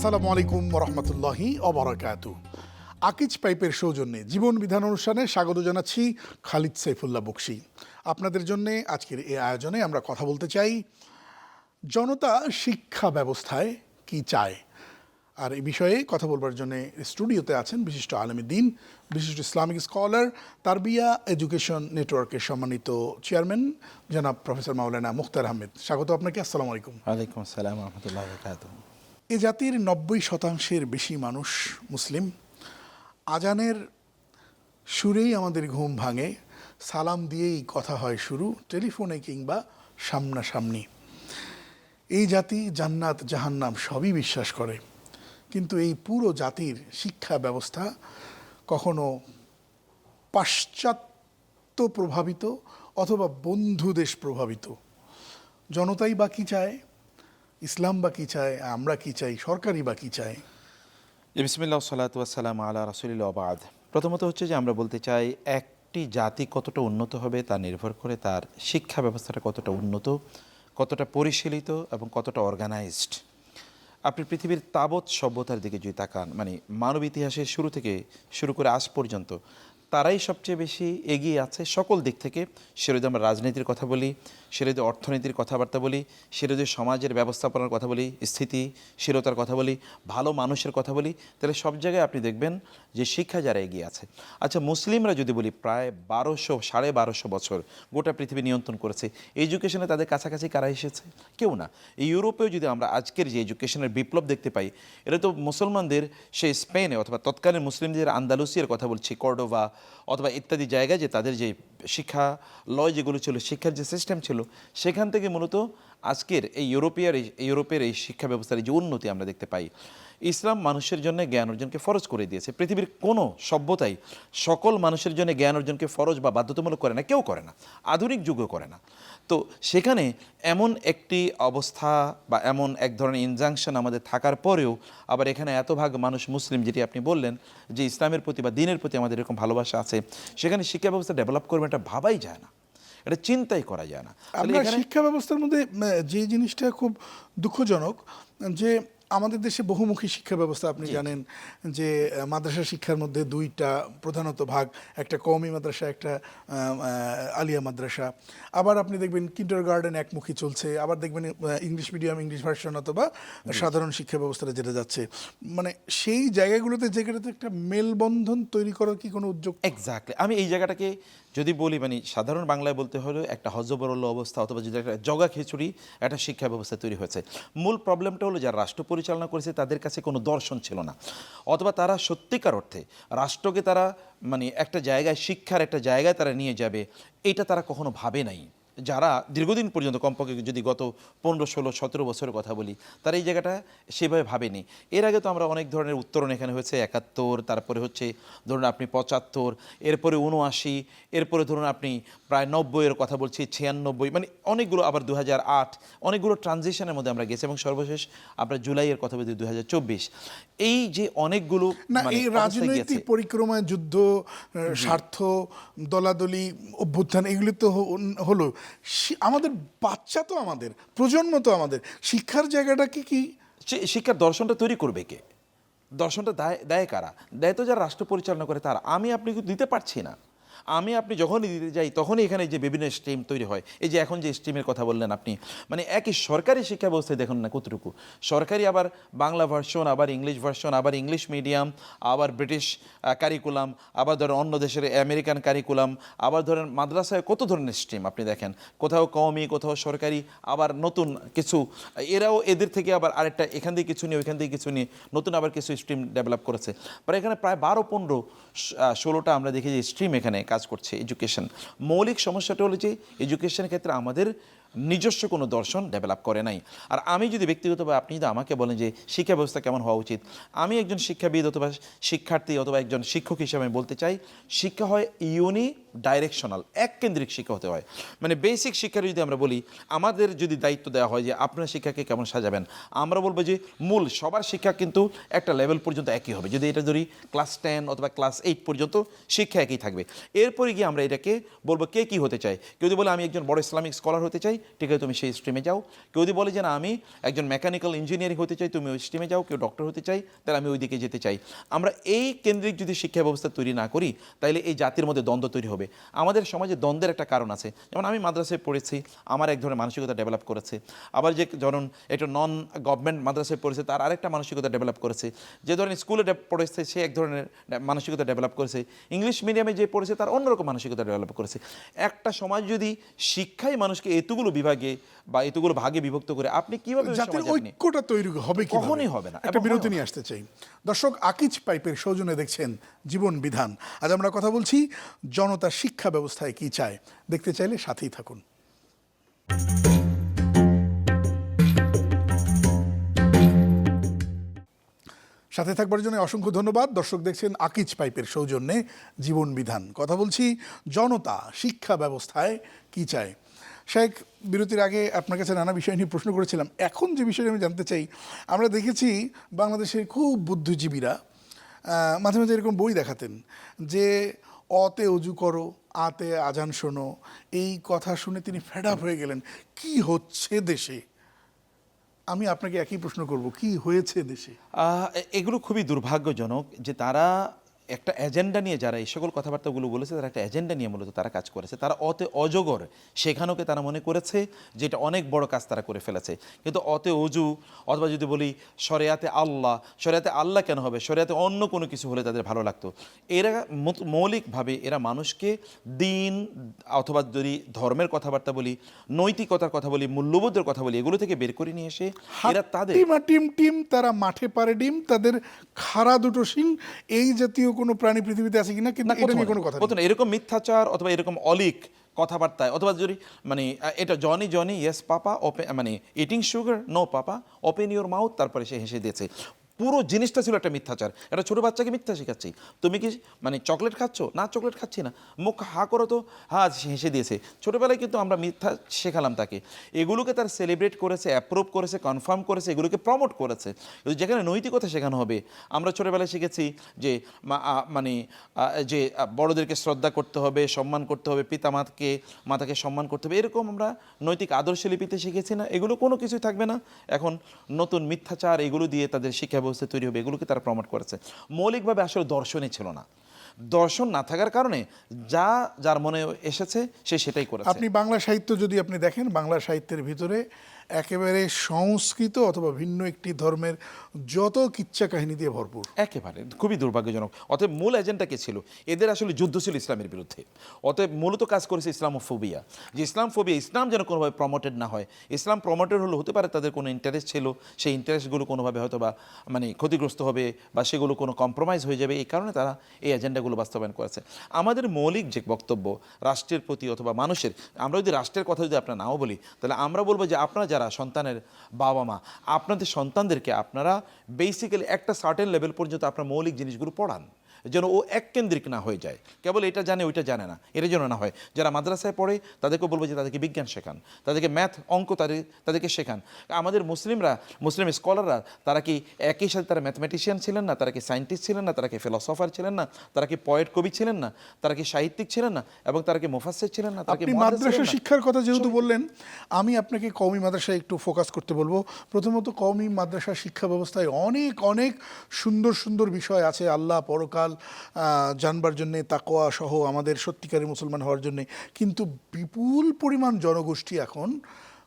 আসসালামু আলাইকুম রহমতুল্লাহি অবরাকাত আকিজ পাইপের সৌজন্যে জীবন বিধান অনুষ্ঠানে স্বাগত জানাচ্ছি খালিদ সাইফুল্লাহ বক্সি। আপনাদের জন্যে আজকের এই আয়োজনে আমরা কথা বলতে চাই, জনতা শিক্ষা ব্যবস্থায় কি চায়? আর এই বিষয়ে কথা বলবার জন্য স্টুডিওতে আছেন বিশিষ্ট আলমী দিন, বিশিষ্ট ইসলামিক স্কলার, তারবিয়া এডুকেশন নেটওয়ার্কের সম্মানিত চেয়ারম্যান, জনাব প্রফেসর মাওলানা মুখতার আহমেদ। স্বাগত আপনাকে, আসসালামু আলাইকুম। ওয়ালাইকুম আসসালাম রহমতুল্লাহ এ জাতির নব্বই শতাংশের বেশি মানুষ মুসলিম। আজানের সুরেই আমাদের ঘুম ভাঙে, সালাম দিয়েই কথা হয় শুরু, টেলিফোনে কিংবা সামনাসামনি। এই জাতি জান্নাত, জাহান্নাম সবই বিশ্বাস করে। কিন্তু এই পুরো জাতির শিক্ষা ব্যবস্থা কখনো পাশ্চাত্য প্রভাবিত অথবা বন্ধু দেশ প্রভাবিত। জনতাই বা কী চায় ইসলাম বা কী চায়, আমরা কি চাই সরকারি বা কী চায়? বিসমিল্লাহ সালাতাম আলা রসুলিল্লা আবাদ প্রথমত হচ্ছে যে আমরা বলতে চাই, একটি জাতি কতটা উন্নত হবে তা নির্ভর করে তার শিক্ষা ব্যবস্থাটা কতটা উন্নত, কতটা পরিশীলিত এবং কতটা অর্গানাইজড আপনি পৃথিবীর তাবৎ সভ্যতার দিকে যদি তাকান মানে মানব ইতিহাসের শুরু থেকে শুরু করে আজ পর্যন্ত তারাই সবচেয়ে বেশি এগিয়ে আছে সকল দিক থেকে। সে যদি আমরা রাজনীতির কথা বলি সে যদি অর্থনীতির কথাবার্তা বলি সে যদি সমাজের ব্যবস্থাপনার কথা বলি স্থিতিশীলতার কথা বলি, ভালো মানুষের কথা বলি, তাহলে সব জায়গায় আপনি দেখবেন যে শিক্ষা যারা এগিয়ে আছে। আচ্ছা মুসলিমরা যদি বলি প্রায় বারোশো, সাড়ে বারোশো বছর গোটা পৃথিবী নিয়ন্ত্রণ করেছে এডুকেশনে তাদের কাছাকাছি কারা এসেছে? কেউ না। ইউরোপেও যদি আমরা আজকের যে এডুকেশনের বিপ্লব দেখতে পাই, এটা তো মুসলমানদের সেই স্পেনে অথবা তৎকালীন মুসলিমদের আন্দালুসিয়ার কথা বলছি, কর্ডোভা অথবা ইত্যাদি জায়গায় যে তাদের যে শিক্ষা লয় যেগুলো ছিল, শিক্ষার যে সিস্টেম ছিল, সেখান থেকে মূলত আজকের এই ইউরোপিয়ার এই, ইউরোপের এই শিক্ষা ব্যবস্থার যে উন্নতি আমরা দেখতে পাই। ইসলাম মানুষের জন্য জ্ঞান অর্জনকে ফরজ করে দিয়েছে। পৃথিবীর কোনো সভ্যতাই সকল মানুষের জন্য জ্ঞান অর্জনকে ফরজ বা বাধ্যতামূলক করে না কেউ করে না আধুনিক যুগও করে না। তো সেখানে এমন একটি অবস্থা বা এমন এক ধরনের ইনজাংশন আমাদের থাকার পরেও আবার এখানে এত ভাগ মানুষ মুসলিম যেটি আপনি বললেন যে ইসলামের প্রতি বা দিনের প্রতি আমাদের এরকম ভালোবাসা আছে সেখানে শিক্ষা ব্যবস্থা ডেভেলপ করবে এটা ভাবাই যায় না। এটা চিন্তাই করা যায় না। আমরা শিক্ষা ব্যবস্থার মধ্যে যে জিনিসটা খুব দুঃখজনক যে আমাদের দেশে বহুমুখী শিক্ষা ব্যবস্থা আপনি জানেন যে মাদ্রাসা শিক্ষার মধ্যে দুইটা প্রধানত ভাগ একটা কওমি মাদ্রাসা একটা আলিয়া মাদ্রাসা। আবার আপনি দেখবেন কিন্ডার গার্ডেন একমুখী চলছে আবার দেখবেন ইংলিশ মিডিয়াম ইংলিশ ভার্সন অথবা সাধারণ শিক্ষা ব্যবস্থাটা যেটা যাচ্ছে। মানে সেই জায়গাগুলোতে যেগুলোতে একটা মেলবন্ধন তৈরি করার কি কোনো উদ্যোগ? এক্স্যাক্টলি আমি এই জায়গাটাকে যদি বলি মানে সাধারণ বাংলায় বলতে হলে একটা হজবরল অবস্থা অথবা যদি একটা জগা খিচুড়ি একটা শিক্ষা ব্যবস্থা তৈরি হয়েছে। মূল প্রবলেমটা হলো যারা রাষ্ট্র পরিচালনা করেছে, তাদের কাছে কোনো দর্শন ছিল না। অথবা তারা সত্যিকার অর্থে রাষ্ট্রকে তারা মানে একটা জায়গায়, শিক্ষার একটা জায়গায় তারা নিয়ে যাবে, এটা তারা কখনো ভাবে নাই। যারা দীর্ঘদিন পর্যন্ত কমপক্ষে যদি গত পনেরো ষোলো সতেরো বছরের কথা বলি তারা এই জায়গাটা সেভাবে ভাবেনি। এর আগে তো আমরা অনেক ধরনের উত্তরণ এখানে হয়েছে একাত্তর তারপরে হচ্ছে ধরুন আপনি পঁচাত্তর এরপরে উনআশি এরপরে ধরুন আপনি প্রায় নব্বইয়ের কথা বলছি ছিয়ানব্বই মানে অনেকগুলো আবার দু আট অনেকগুলো ট্রানজিশনের মধ্যে আমরা গেছি এবং সর্বশেষ আমরা জুলাইয়ের কথা বলছি দু হাজার চব্বিশ। এই যে অনেকগুলো মানে এই রাজনৈতিক গেছে। পরিক্রমায় যুদ্ধ স্বার্থ দলাদলি অভ্যুত্থান, এগুলি তো হলো। আমাদের বাচ্চা তো আমাদের, প্রজন্ম তো আমাদের। শিক্ষার জায়গাটা কি কি? শিক্ষার দর্শনটা তৈরি করবে কে? দর্শনটা দেয় দেয় কারা? দেয় তো যারা রাষ্ট্র পরিচালনা করে তারা। আমি আপনি দিতে পারছি না? আমি আপনি যখনই দিতে যাই, তখনই এখানে যে বিভিন্ন স্ট্রিম তৈরি হয়। এই যে এখন যে স্ট্রিমের কথা বললেন আপনি মানে একই সরকারি শিক্ষা ব্যবস্থায় দেখুন না কতটুকু। সরকারি আবার বাংলা ভার্সন আবার ইংলিশ ভার্সন আবার ইংলিশ মিডিয়াম আবার ব্রিটিশ কারিকুলাম আবার ধরেন অন্য দেশের আমেরিকান কারিকুলাম আবার ধরেন মাদ্রাসায় কত ধরনের স্ট্রিম আপনি দেখেন। কোথাও কওমি, কোথাও সরকারি, আবার নতুন কিছু, এরাও এদের থেকে আবার আরেকটা, এখান থেকে কিছু নিয়ে, ওইখান থেকে কিছু নিয়ে নতুন আবার কিছু স্ট্রিম ডেভেলপ করেছে। পরে এখানে প্রায় বারো, পনেরো ষোলোটা আমরা দেখি যে স্ট্রিম এখানে কাজ করছে এডুকেশন মৌলিক সমস্যাটা হলো যে এডুকেশনের ক্ষেত্রে আমাদের নিজস্ব কোনো দর্শন ডেভেলপ করে নাই। আর আমি যদি ব্যক্তিগতভাবে আপনি যদি আমাকে বলেন যে শিক্ষা ব্যবস্থা কেমন হওয়া উচিত, আমি একজন শিক্ষাবিদ অথবা শিক্ষার্থী অথবা একজন শিক্ষক হিসেবে বলতে চাই, শিক্ষা হয় ইউনি ডাইরেকশনাল এক কেন্দ্রিক শিক্ষা হতে হয়। মানে বেসিক শিক্ষার যদি আমরা বলি, আমাদের যদি দায়িত্ব দেওয়া হয় যে আপনার শিক্ষাকে কেমন সাজাবেন, আমরা বলব যে মূল সবার শিক্ষা কিন্তু একটা লেভেল পর্যন্ত একই হবে। যদি এটা ধরি ক্লাস টেন অথবা ক্লাস এইট পর্যন্ত শিক্ষা একই থাকবে। এরপরে গিয়ে আমরা এটাকে বলব কে কী হতে চাই কেউ যদি বলে আমি একজন বড় ইসলামিক স্কলার হতে চাই ঠিক আছে, তুমি সেই স্ট্রিমে যাও। কেউ যদি বলে যে, না, আমি একজন মেকানিক্যাল ইঞ্জিনিয়ারিং হতে চাই, তুমি ওই স্ট্রিমে যাও, কেউ ডক্টর হতে চাই, তাহলে আমি ওই দিকে যেতে চাই। আমরা এই কেন্দ্রিক যদি শিক্ষা ব্যবস্থা তৈরি না করি, তাহলে এই জাতির মধ্যে দ্বন্দ্ব তৈরি হবে। আমাদের সমাজে দ্বন্দ্বের একটা কারণ আছে। যেমন আমি মাদ্রাসায় পড়েছি, আমার এক ধরনের মানসিকতা ডেভেলপ করেছে। আবার যে ধরুন, একটা নন গভর্নমেন্ট মাদ্রাসায় পড়েছে, তার আরেকটা মানসিকতা ডেভেলপ করেছে। যে ধরনের স্কুলে পড়েছে, সে এক ধরনের মানসিকতা ডেভেলপ করেছে। ইংলিশ মিডিয়ামে যে পড়েছে, তার অন্যরকম মানসিকতা ডেভেলপ করেছে। একটা সমাজ যদি শিক্ষাই মানুষকে এতগুলো বিভাগে বা এতগুলো ভাগে বিভক্ত করে আপনি কীভাবে জাতির ঐক্যটা তৈরি হবে কি কখনোই হবে না, একটা বিরতি নিয়ে আসতে চাই। দর্শক আকিজ পাইপের সৌজনে দেখছেন জীবন বিধান। আজ আমরা কথা বলছি জনতা শিক্ষা ব্যবস্থায় কি চায়? দেখতে চাইলে সাথেই থাকুন। সাথে থাকবার জন্য অসংখ্য ধন্যবাদ। দর্শক দেখছেন আকিজ পাইপের সৌজন্যে জীবন বিধান। কথা বলছি জনতা শিক্ষা ব্যবস্থায় কি চায়? শেখ, বিরতির আগে আপনার কাছে নানা বিষয় নিয়ে প্রশ্ন করেছিলাম। এখন যে বিষয়টা আমি জানতে চাই, আমরা দেখেছি বাংলাদেশের খুব বুদ্ধিজীবীরা মাঝে মাঝে এরকম বই দেখাতেন যে, অতে অজু করো, আতে আজান শোনো। এই কথা শুনে তিনি ফেড আপ হয়ে গেলেন। কি হচ্ছে দেশে? আমি আপনাকে একই প্রশ্ন করব, কি হয়েছে দেশে? এগুলো খুবই দুর্ভাগ্যজনক যে তারা একটা এজেন্ডা নিয়ে যারা এই সকল কথাবার্তাগুলো বলেছে তারা একটা এজেন্ডা নিয়ে মূলত তারা কাজ করেছে। তারা অতে অজগর সেখানেও তারা মনে করেছে যে এটা অনেক বড় কাজ তারা করে ফেলেছে? কিন্তু অতে অজু অথবা যদি বলি শরিয়াতে আল্লাহ শরিয়াতে আল্লাহ কেন হবে? শরিয়াতে অন্য কোনো কিছু হলে তাদের ভালো লাগতো। এরা মৌলিকভাবে এরা মানুষকে দিন অথবা যদি ধর্মের কথাবার্তা বলি নৈতিকতার কথা বলি মূল্যবোধের কথা বলি এগুলো থেকে বের করে নিয়ে এসে এরা তাদের টিমা টিম টিম তারা মাঠে পারে ডিম তাদের খাড়া দুটো সিং এই জাতীয় কোনো প্রাণী পৃথিবীতে আছে কিনা কিন্তু এটা নিয়ে কোনো কথা না এরকম মিথ্যাচার অথবা এরকম অলিক কথাবার্তায় অথবা যদি মানে এটা Johny Johny yes papa open মানে eating sugar no papa open your mouth তারপরে সে হেসে দিয়েছে। পুরো জিনিসটা ছিল একটা মিথ্যাচার। একটা ছোট বাচ্চাকে মিথ্যা শেখাচ্ছি। তুমি কি মানে চকলেট খাচ্ছ? না, চকলেট খাচ্ছি না। মুখ হা করো তো। হা হেসে দিয়েছে। ছোটোবেলায় কিন্তু আমরা মিথ্যা শেখালাম তাকে। এগুলোকে তার সেলিব্রেট করেছে অ্যাপ্রুভ করেছে কনফার্ম করেছে, এগুলোকে প্রমোট করেছে। যেখানে নৈতিকতা শেখানো হবে। আমরা ছোটোবেলায় শিখেছি যে মানে যে বড়দেরকে শ্রদ্ধা করতে হবে, সম্মান করতে হবে পিতা মাতাকে মাতাকে সম্মান করতে হবে। এরকম আমরা নৈতিক আদর্শ লিপিতে শিখেছি না। এগুলো কোনো কিছুই থাকবে না। এখন নতুন মিথ্যাচার এগুলো দিয়ে তাদের শিক্ষা ব্যবস্থা তৈরি হবে, এগুলোকে তারা প্রমোট করেছে। মৌলিকভাবে আসলে দর্শনই ছিল না। দর্শন না থাকার কারণে যা, যার মনে এসেছে, সে সেটাই করে আপনি বাংলা সাহিত্য যদি আপনি দেখেন, বাংলা সাহিত্যের ভিতরে একেবারে সংস্কৃত অথবা ভিন্ন একটি ধর্মের যত কিচ্ছা কাহিনী দিয়ে ভরপুর। একেবারে, খুবই দুর্ভাগ্যজনক। অতএব মূল এজেন্ডা কে ছিল? এদের আসলে যুদ্ধ ছিল ইসলামের বিরুদ্ধে। অতএব মূলত কাজ করেছে ইসলামোফোবিয়া। যে ইসলাম ফোবিয়া ইসলাম যেন কোনোভাবে প্রমোটেড না হয়, ইসলাম প্রমোটেড হলে হতে পারে তাদের কোনো ইন্টারেস্ট ছিল, সেই ইন্টারেস্টগুলো কোনোভাবে হয়তো বা মানে ক্ষতিগ্রস্ত হবে বা সেগুলো কোনো কম্প্রোমাইজ হয়ে যাবে, এই কারণে তারা এই এজেন্ডাগুলো বাস্তবায়ন করেছে। আমাদের মৌলিক যে বক্তব্য, রাষ্ট্রের প্রতি অথবা মানুষের, আমরা যদি রাষ্ট্রের কথা যদি আপনার নাও বলি, তাহলে আমরা বলব যে আপনারা যারা সন্তানের বাবা মা, আপনাদের সন্তানদেরকে আপনারা বেসিক্যালি একটা সার্টেন লেভেল পর্যন্ত আপনার মৌলিক জিনিসগুলো পড়ান। যেন ও এককেন্দ্রিক না হয়ে যায়। কেবল এটা জানে ওইটা জানে না। এটা যেন না হয় যারা মাদ্রাসায় পড়ে তাদেরকে বলব যে তাদেরকে বিজ্ঞান শেখান। তাদেরকে ম্যাথ অঙ্ক তাদের তাদেরকে শেখান। আমাদের মুসলিমরা মুসলিম স্কলাররা তারা কি একই সাথে তারা ম্যাথমেটিশিয়ান ছিলেন না? তারা কি সায়েন্টিস্ট ছিলেন না? তারা কি ফিলসফার ছিলেন না? তারা কি পয়েট কবি ছিলেন না? তারা কি সাহিত্যিক ছিলেন না? এবং তারা কি মুফাসসির ছিলেন না? তারা কি আপনি মাদ্রাসা শিক্ষার কথা যেহেতু বললেন আমি আপনাকে কওমি মাদ্রাসায় একটু ফোকাস করতে বলব। প্রথমত কওমি মাদ্রাসা শিক্ষা ব্যবস্থায় অনেক অনেক সুন্দর সুন্দর বিষয় আছে। আল্লাহ পরকাল আহ, জানবার জন্যে তাকোয়া সহ আমাদের সত্যিকারী মুসলমান হওয়ার জন্যে। কিন্তু বিপুল পরিমাণ জনগোষ্ঠী এখন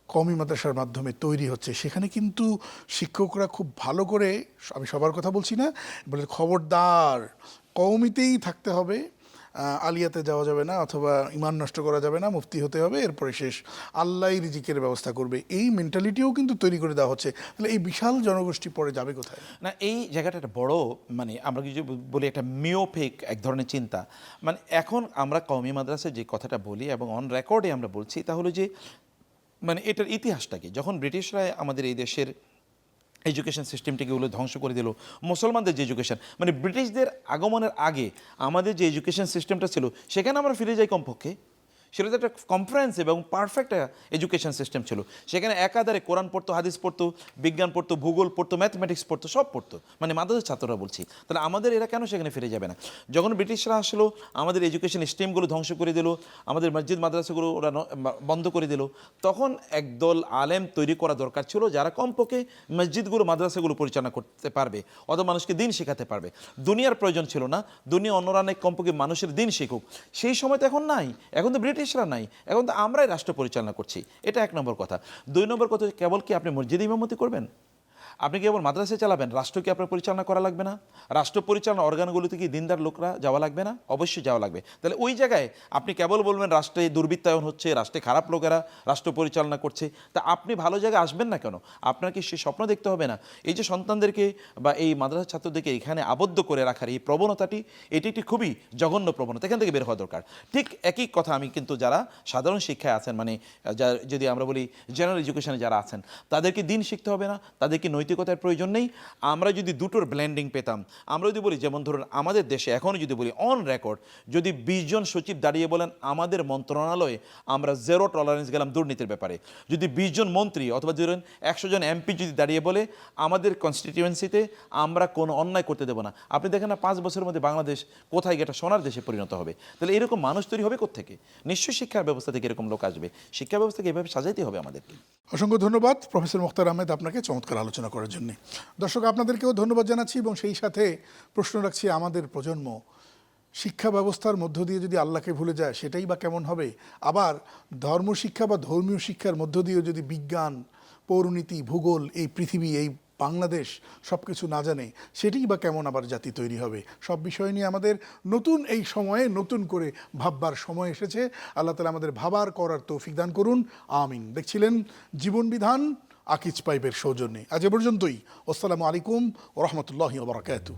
কমি মাদ্রাসার মাধ্যমে তৈরি হচ্ছে। সেখানে কিন্তু শিক্ষকরা খুব ভালো করে আমি সবার কথা বলছি না বলে খবরদার কওমিতেই থাকতে হবে। আলিয়াতে যাওয়া যাবে না অথবা ইমান নষ্ট করা যাবে না, মুফতি হতে হবে, এরপরে শেষ। আল্লাহ রিজিকের ব্যবস্থা করবে। এই মেন্টালিটিও কিন্তু তৈরি করে দেওয়া হচ্ছে। তাহলে এই বিশাল জনগোষ্ঠী পরে যাবে কোথায়? না, এই জায়গাটা একটা বড় মানে আমরা কিছু বলি একটা মিওফেক এক ধরনের চিন্তা। মানে এখন আমরা কওমি মাদ্রাসায় যে কথাটা বলি এবং অন রেকর্ডে আমরা বলছি, তা হলো যে মানে এটার ইতিহাসটাকে, যখন ব্রিটিশরা আমাদের এই দেশের এডুকেশন সিস্টেমটিকে ওগুলো ধ্বংস করে দিল। মুসলমানদের যে এডুকেশন মানে ব্রিটিশদের আগমনের আগে আমাদের যে এডুকেশন সিস্টেমটা ছিল, সেখানে আমরা ফিরে যাই কমপক্ষে। সেটা একটা কনফারেন্স এবং পারফেক্ট এডুকেশন সিস্টেম ছিল। সেখানে একাধারে কোরআন পড়তো, হাদিস পড়তো, বিজ্ঞান পড়তো, ভূগোল পড়তো ম্যাথমেটিক্স পড়তো, সব পড়তো। মানে মাদ্রাসার ছাত্ররা বলছি। তাহলে আমাদের এরা কেন সেখানে ফিরে যাবে না? যখন ব্রিটিশরা আসলো, আমাদের এডুকেশন স্ট্রিমগুলো ধ্বংস করে দিল, আমাদের মসজিদ মাদ্রাসাগুলো ওরা বন্ধ করে দিল, তখন একদল আলেম তৈরি করা দরকার ছিল যারা কমপক্ষে মসজিদগুলো মাদ্রাসাগুলো পরিচালনা করতে পারবে অত মানুষকে দিন শেখাতে পারবে। দুনিয়ার প্রয়োজন ছিল না, দুনিয়া অন্যরা অনেক কমপক্ষে মানুষের দিন শিখুক। সেই সময় তো এখন নাই। এখন তো ব্রিটিশরা নাই, এখন তো আমরাই রাষ্ট্র পরিচালনা করছি। এটা এক নম্বর কথা। দুই নম্বর কথা কেবল কি আপনি মসজিদে ইমামতি করবেন? আপনি কি কেবল মাদ্রাসায় চালাবেন? রাষ্ট্র কি আপনার পরিচালনা করা লাগবে না? রাষ্ট্র পরিচালনা অর্গানগুলোতে কি দিনদার লোকরা যাওয়া লাগবে না? অবশ্যই যাওয়া লাগবে। তাহলে ওই জায়গায় আপনি কেবল বলবেন রাষ্ট্রে দুর্বৃত্তায়ন হচ্ছে, রাষ্ট্রে খারাপ লোকেরা রাষ্ট্র পরিচালনা করছে, তা আপনি ভালো জায়গায় আসবেন না কেন? আপনার কি সে স্বপ্ন দেখতে হবে না? এই যে সন্তানদেরকে বা এই মাদ্রাসা ছাত্রদেরকে এখানে আবদ্ধ করে রাখার এই প্রবণতাটি, এটি একটি খুবই জঘন্য প্রবণতা, এখান থেকে বের হওয়া দরকার। ঠিক একই কথা আমি কিন্তু যারা সাধারণ শিক্ষায় আছেন মানে যদি আমরা বলি জেনারেল এডুকেশনে যারা আছেন, তাদেরকে দিন শিখতে হবে না, তাদেরকে নৈতিকতার প্রয়োজন নেই। আমরা যদি দুটোর ব্ল্যান্ডিং পেতাম, আমরা যদি বলি, যেমন ধরুন আমাদের দেশে এখনও যদি বলি অন রেকর্ড যদি বিশ জন সচিব দাঁড়িয়ে বলেন, আমাদের মন্ত্রণালয়ে আমরা জেরো টলারেন্স গেলাম দুর্নীতির ব্যাপারে। যদি বিশ জন মন্ত্রী অথবা ধরুন একশো জন এমপি যদি দাঁড়িয়ে বলে, আমাদের কনস্টিটিউয়েন্সিতে আমরা কোনো অন্যায় করতে দেবো না। আপনি দেখেন না, পাঁচ বছরের মধ্যে বাংলাদেশ কোথায় গিয়ে একটা সোনার দেশে পরিণত হবে। তাহলে এরকম মানুষ তৈরি হবে কোথেকে নিশ্চয়ই শিক্ষার ব্যবস্থা থেকে এরকম লোক আসবে। শিক্ষা ব্যবস্থাকে এভাবে সাজাইতে হবে আমাদেরকে। অসংখ্য ধন্যবাদ। প্রফেসর মুখতার আহমেদ আপনাকে চমৎকার আলোচনা করার জন্য। দর্শক, আপনাদেরকেও ধন্যবাদ জানাচ্ছি এবং সেই সাথে প্রশ্ন রাখছি আমাদের প্রজন্ম। শিক্ষা ব্যবস্থার মধ্য দিয়ে যদি আল্লাহকে ভুলে যায়, সেটাই বা কেমন হবে? আবার ধর্ম শিক্ষা বা ধর্মীয় শিক্ষার মধ্য দিয়ে যদি বিজ্ঞান, পৌরনীতি, ভূগোল, এই পৃথিবী, এই বাংলাদেশ সব কিছু না জানে, সেটাই বা কেমন আবার জাতি তৈরি হবে? সব বিষয় নিয়ে আমাদের নতুন এই সময়ে নতুন করে ভাববার সময় এসেছে। আল্লাহ তালা আমাদের ভাবার করার তৌফিক দান করুন। আমিন। দেখছিলেন জীবন বিধান আকিজ পাইপের সৌজন্যে। আজ এ পর্যন্তই। আসসালামু আলাইকুম ও রহমতুল্লাহ বারাকাতু